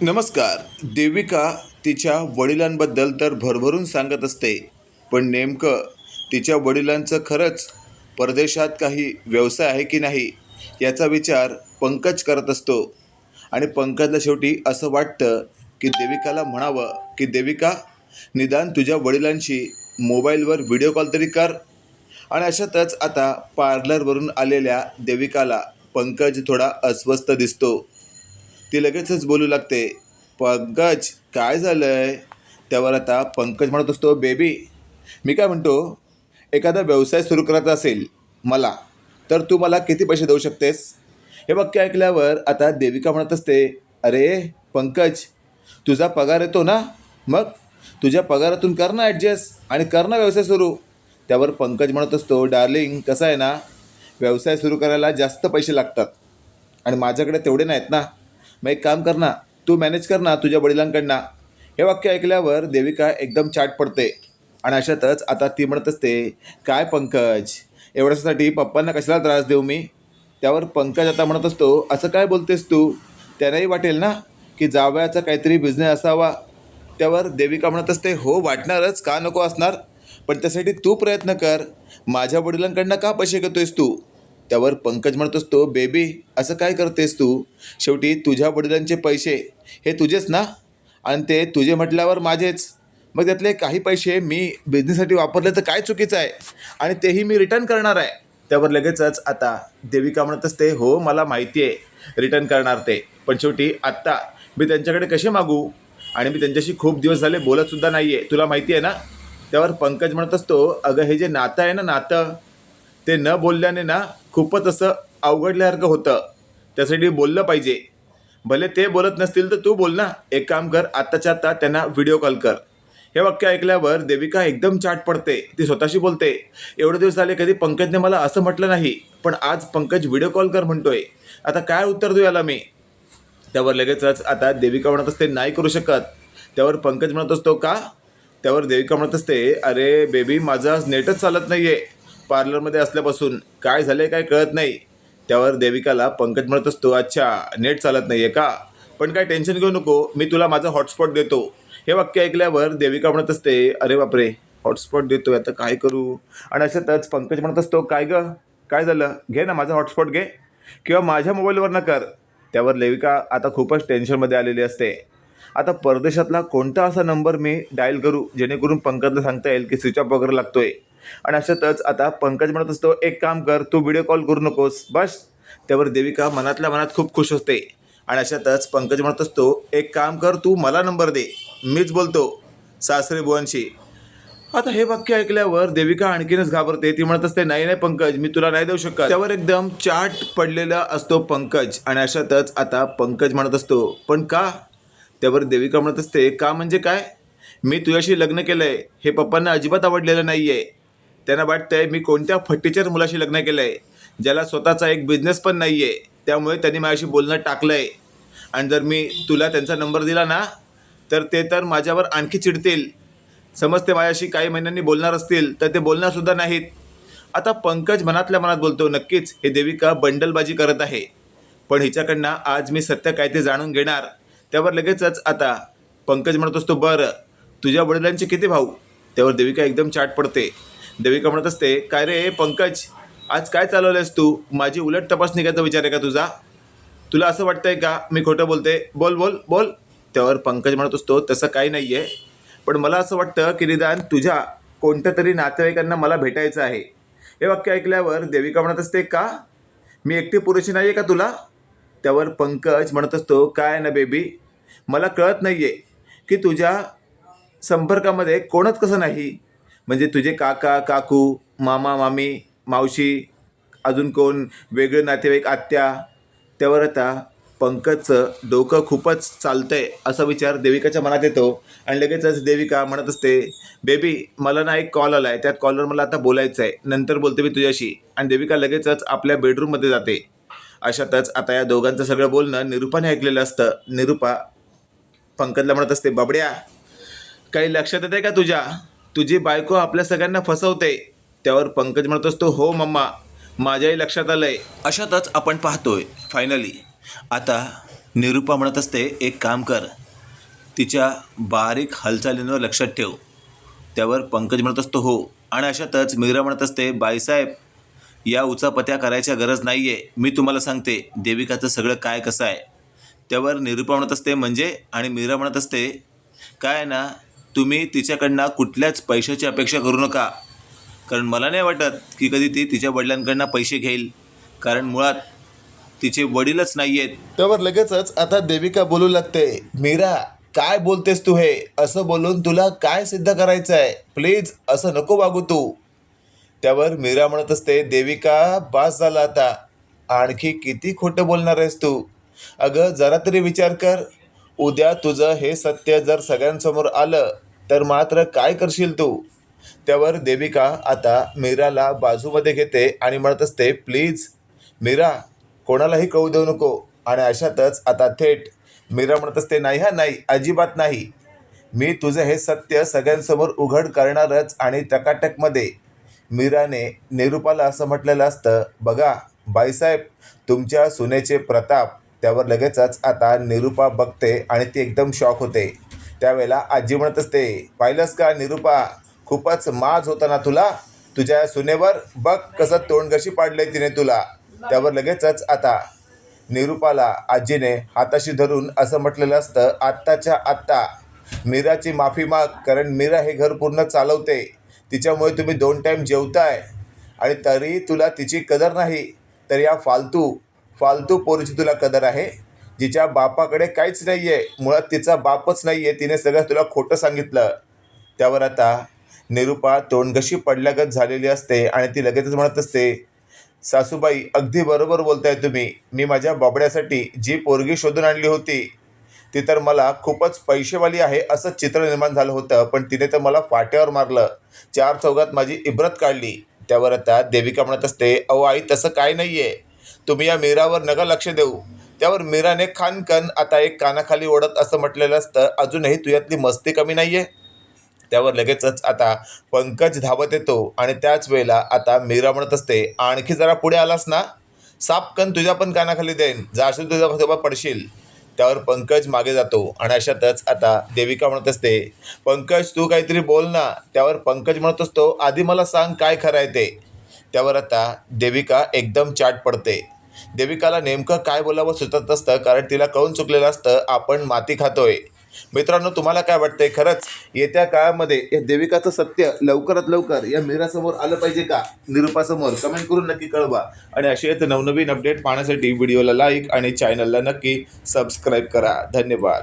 नमस्कार. देविका तिच्या वडिलांबद्दल तर भरभरून सांगत असते पण नेमकं तिच्या वडिलांचं खरंच परदेशात काही व्यवसाय आहे की नाही याचा विचार पंकज करत असतो. आणि पंकजला शेवटी असं वाटतं की देविकाला म्हणावं की देविका निदान तुझ्या वडिलांशी मोबाईलवर व्हिडिओ कॉल तरी कर. आणि अशातच आता पार्लरवरून आलेल्या देविकाला पंकज थोडा अस्वस्थ दिसतो. ती लगेचच बोलू लागते. पंकज काय झालं आहे त्यावर आता पंकज म्हणत असतो बेबी मी काय म्हणतो? एखादा व्यवसाय सुरू करायचा असेल मला तर तू मला किती पैसे देऊ शकतेस? हे वाक्य ऐकल्यावर आता देविका म्हणत असते अरे पंकज तुझा पगार येतो ना? मग? तुझ्या पगारातून कर ना ॲडजस्ट आणि कर ना व्यवसाय सुरू. त्यावर पंकज म्हणत असतो डार्लिंग कसं आहे ना? व्यवसाय सुरू करायला जास्त पैसे लागतात आणि माझ्याकडे तेवढे नाहीत ना? मग एक काम कर ना तू मॅनेज कर ना तुझ्या वडिलांकडनं. हे वाक्य ऐकल्यावर देविका एकदम चाट पडते. आणि अशातच आता ती म्हणत असते काय पंकज एवढ्यासाठी पप्पांना कशाला त्रास देऊ मी? त्यावर पंकज आता म्हणत असतो असं काय बोलतेस तू? त्यांनाही वाटेल ना की जावयाचा काहीतरी बिझनेस असावा. त्यावर देविका म्हणत असते हो वाटणारच का नको असणार? पण त्यासाठी तू प्रयत्न कर. माझ्या वडिलांकडनं का पैसे घेतोयस तू? त्यावर पंकज म्हणत असतो बेबी असं काय करतेस तू? शेवटी तुझ्या वडिलांचे पैसे हे तुझेच ना? आणि ते तुझे म्हटल्यावर माझेच. मग त्यातले काही पैसे मी बिझनेससाठी वापरले तर काय चुकीचं आहे? आणि तेही मी रिटर्न करणार आहे. त्यावर लगेचच आता देविका म्हणत असते हो मला माहिती आहे रिटर्न करणार ते. पण शेवटी आत्ता मी त्यांच्याकडे कसे मागू? आणि मी त्यांच्याशी खूप दिवस झाले बोलतसुद्धा नाही आहे तुला माहिती आहे ना? त्यावर पंकज म्हणत असतो अगं हे जे नातं आहे ना नातं ते न बोलल्याने ना खूपच असं अवघडल्यासारखं होतं. त्यासाठी बोललं पाहिजे. भले ते बोलत नसतील तर तू बोल ना. एक काम कर आत्ताच्या आत्ता त्यांना व्हिडिओ कॉल कर. हे वाक्य ऐकल्यावर देविका एकदम चाट पडते. ती स्वतःशी बोलते. एवढे दिवस झाले कधी पंकजने मला असं म्हटलं नाही पण आज पंकज व्हिडिओ कॉल कर म्हणतोय. आता काय उत्तर देऊ याला मी? त्यावर लगेचच आता देविका म्हणत असते नाही करू शकत. त्यावर पंकज म्हणत असतो का? त्यावर देविका म्हणत असते अरे बेबी माझं आज नेटच चालत नाही आहे पार्लरमध्ये असल्यापासून काय झालं काय कळत नाही. त्यावर देविकाला पंकज म्हणत असतो अच्छा नेट चालत नाही आहे का? पण काय टेन्शन घेऊ नको मी तुला माझा हॉटस्पॉट देतो. हे वाक्य ऐकल्यावर देविका म्हणत असते अरे बापरे हॉटस्पॉट देतो आता काय करू? आणि अशातच पंकज म्हणत असतो काय गं? काय झालं? घे ना माझा हॉटस्पॉट घे. किंवा माझ्या मोबाईलवर न कर. त्यावर देविका आता खूपच टेन्शनमध्ये आलेली असते. आता परदेशातला कोणता असा नंबर मी डायल करू जेणेकरून पंकजला सांगता येईल की स्विच ऑफ वगैरे लागतोय? आणि अशातच आता पंकज म्हणत असतो एक काम कर तू व्हिडिओ कॉल करू नकोस. बस. त्यावर देविका मनातल्या मनात खूप खुश असते आणि अशातच पंकज म्हणत असतो एक काम कर तू मला नंबर दे. मीच बोलतो. सासरे बुवांशी. आता हे वाक्य ऐकल्यावर देविका आणखीनच घाबरते. ती म्हणत असते नाही नाही पंकज मी तुला नाही देऊ शकत. त्यावर एकदम चाट पडलेला असतो पंकज. आणि अशातच आता पंकज म्हणत असतो पण का? त्यावर देविका म्हणत असते का म्हणजे काय? मी तुझ्याशी लग्न केलं आहे हे पप्पांना अजिबात आवडलेलं नाही आहे त्यांना वाटतंय मी कोणत्या फट्टीच्याच मुलाशी लग्न केलं आहे ज्याला स्वतःचा एक बिझनेस पण नाही आहे त्यामुळे त्यांनी माझ्याशी बोलणं टाकलं आहे आणि जर मी तुला त्यांचा नंबर दिला ना तर ते तर माझ्यावर आणखी चिडतील. समजते माझ्याशी काही महिन्यांनी बोलणार असतील तर ते बोलणारसुद्धा नाहीत. आता पंकज मनातल्या मनात बोलतो नक्कीच हे देविका बंडलबाजी करत आहे. पण हिच्याकडनं आज मी सत्य काय ते जाणून घेणार. त्यावर लगेचच आता पंकज म्हणत असतो बरं तुझ्या वडिलांचे किती भाऊ? त्यावर देविका एकदम चाट पडते. देविका म्हणत असते. काय रे पंकज आज काय चालवलंयस तू? माझी उलट तपासणी करायचा विचार आहे का तुझा? तुला असं वाटतंय का? मी खोटं बोलते. बोल बोल बोल. त्यावर पंकज म्हणत असतो तसं काही नाही आहे पण मला असं वाटतं की निदान तुझ्या कोणत्या तरी नातेवाईकांना मला भेटायचं आहे. हे वाक्य ऐकल्यावर देविका म्हणत असते का? मी एकटी पुरुषी नाही आहे का तुला? त्यावर पंकज म्हणत असतो काय ना बेबी? मला कळत नाही आहे की तुझ्या संपर्कामध्ये कोणच कसं नाही. म्हणजे तुझे काका काकू मामा मामी मावशी अजून कोण वेगळे नातेवाईक आत्या त्यावर आता पंकजचं डोकं खूपच चालतं आहे असा विचार देविकाच्या मनात येतो. आणि लगेचच देविका म्हणत असते बेबी मला ना एक कॉल आला आहे त्यात कॉलवर मला आता बोलायचं आहे नंतर बोलते मी तुझ्याशी. आणि देविका लगेचच आपल्या बेडरूममध्ये जाते. अशातच आता या दोघांचं सगळं बोलणं निरूपाने ऐकलेलं असतं. निरुपा पंकजला म्हणत असते बाबड्या काही लक्षात येते का तुझ्या? तुझी बायको आपल्या सगळ्यांना फसवते. त्यावर पंकज म्हणत असतो हो मम्मा माझ्याही लक्षात आलंय. अशातच आपण पाहतोय फायनली आता निरूपा म्हणत असते एक काम कर तिच्या बारीक हालचालींवर लक्षात ठेव. त्यावर पंकज म्हणत असतो हो. आणि अशातच मीरा म्हणत असते बाईसाहेब या उचापत्या करायच्या गरज नाही आहे मी तुम्हाला सांगते देविकाचं सगळं काय कसं आहे. त्यावर निरूपा म्हणत असते म्हणजे? आणि मीरा म्हणत असते काय आहे ना तुम्ही तिच्याकडनं कुठल्याच पैशाची अपेक्षा करू नका. कारण मला नाही वाटत की कधी ती तिच्या वडिलांकडनं पैसे घेईल. कारण मुळात तिचे वडीलच नाही आहेत त्यावर लगेचच आता देविका बोलू लागते मीरा काय बोलतेस तू हे? असं बोलून तुला काय सिद्ध करायचं आहे प्लीज असं नको वागू तू. त्यावर मीरा म्हणत असते देविका बास झाला आता. आणखी किती खोटं बोलणार आहेस तू? अगं जरा तरी विचार कर. उद्या तुझं हे सत्य जर सगळ्यांसमोर आलं तर मात्र काय करशील तू? त्यावर देविका आता मीराला बाजूमध्ये घेते आणि म्हणत असते प्लीज मीरा कोणालाही कळू देऊ नको. आणि अशातच आता थेट मीरा म्हणत असते नाही हा नाही अजिबात नाही. मी तुझं हे सत्य सगळ्यांसमोर उघड करणारच आणि टकाटकमध्ये. मीराने निरुपाला असं म्हटलेलं असतं बघा बाईसाहेब तुमच्या सुनेचे प्रताप. त्यावर लगेचच आता निरुपा बघते आणि ती एकदम शॉक होते. त्यावेळेला आजी म्हणत असते पाहिलंस का निरुपा खूपच माज होता ना तुला? तुझ्या सुनेवर बघ कसं तोंड पाडले तिने तुला. त्यावर लगेचच आता निरुपाला आजीने हाताशी धरून असं म्हटलेलं असतं आत्ताच्या आत्ता मीराची माफी माग कारण मीरा हे घर पूर्ण चालवते. तिच्यामुळे तुम्ही दोन टाईम जेवताय. आणि तरी तुला तिची कदर नाही तर या फालतू फालतू पोरीची तुला कदर आहे. जिच्या बापाकडे काहीच नाही आहे मुळात तिचा बापच नाही आहे तिने सगळं तुला खोटं सांगितलं. त्यावर आता निरुपा तोंडगशी पडल्यागत झालेली असते आणि ती लगेचच म्हणत असते सासूबाई अगदी बरोबर बोलताय तुम्ही. मी माझ्या बाबड्यासाठी जी पोरगी शोधून आणली होती ती तर मला खूपच पैसेवाली आहे असं चित्र निर्माण झालं होतं पण तिने तर मला फाट्यावर मारलं. चार चौघात माझी इब्रत काढली. त्यावर आता देविका म्हणत असते अहो आई तसं काय नाही आहे तुम्ही या मीरावर नका लक्ष देऊ. त्यावर मीराने खानकन आता एक कानाखाली ओढत असं म्हटलेलं असतं अजूनही तुझ्यातली मस्ती कमी नाही आहे त्यावर लगेचच आता पंकज धावत येतो आणि त्याच वेळेला आता मीरा म्हणत असते आणखी जरा पुढे आलास ना? सापकन तुझ्या पण कानाखाली देईन जाशील तुझ्या सोबत पडशील. त्यावर पंकज मागे जातो आणि अशातच आता देविका म्हणत असते पंकज तू काहीतरी बोल ना. त्यावर पंकज म्हणत असतो आधी मला सांग काय खरं आहे ते. त्यावर आता देविका एकदम चाट पडते. देविकाला नेमकं काय बोलावं सुचत नसतं कारण तिला कळून चुकलेलं असतं आपण माती खातोय. मित्रांनो तुम्हाला काय वाटतंय? खरंच येत्या काळामध्ये या देविकाचं सत्य लवकरात लवकर या मीरासमोर आलं पाहिजे का? निरूपासमोर कमेंट करून नक्की कळवा. आणि असेच नवनवीन अपडेट पाहण्यासाठी व्हिडिओला लाईक आणि चॅनलला नक्की सबस्क्राईब करा. धन्यवाद.